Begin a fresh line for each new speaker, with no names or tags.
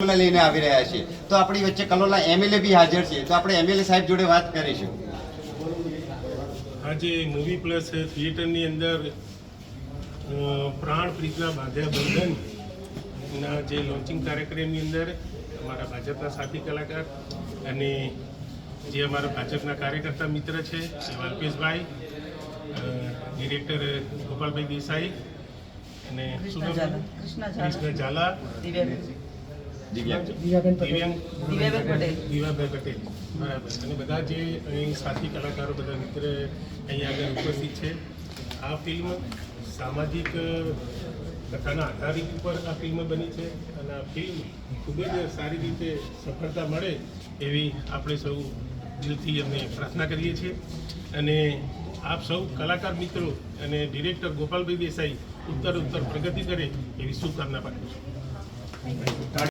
લઈને આવી રહ્યા છીએ તો આપણી વચ્ચે કલોલા એમએલએ બી હાજર છે તો આપણે એમએલએ સાહેબ જોડે વાત કરીશું
આજે મૂવી પ્લસ થિયેટરની અંદર પ્રાણ પ્રીતના બાંધ્યા બંધન ના જે લોન્ચિંગ કાર્યક્રમની અંદર અમારા ભાજપના સાથી કલાકાર અને જે અમારા ભાજપના કાર્યકર્તા મિત્ર છે એવા અલ્પેશભાઈ ડિરેક્ટર ગોપાલભાઈ દેસાઈ અને કૃષ્ણ નામ?
ઝાલા. કૃષ્ણા ઝાલા. દિવ્યાબેન
દિવ્યાંગ
દિવ્યાંગ
દિવ્યાબેન પટેલ.
બરાબર. અને બધા જે અહીં સાથી કલાકારો બધા મિત્ર અહીંયા આગળ ઉપસ્થિત છે આ ફિલ્મ સામાજિક કથાના આધારિત ઉપર આ ફિલ્મ બની છે અને આ ફિલ્મ ખૂબ જ સારી રીતે સફળતા મળે એવી આપણે સૌ દિલથી અમે પ્રાર્થના કરીએ છીએ. અને આપ સૌ કલાકાર મિત્રો અને ડિરેક્ટર ગોપાલભાઈ દેસાઈ ઉત્તર ઉત્તર પ્રગતિ કરે એવી શુભકામના પાઠવું છું.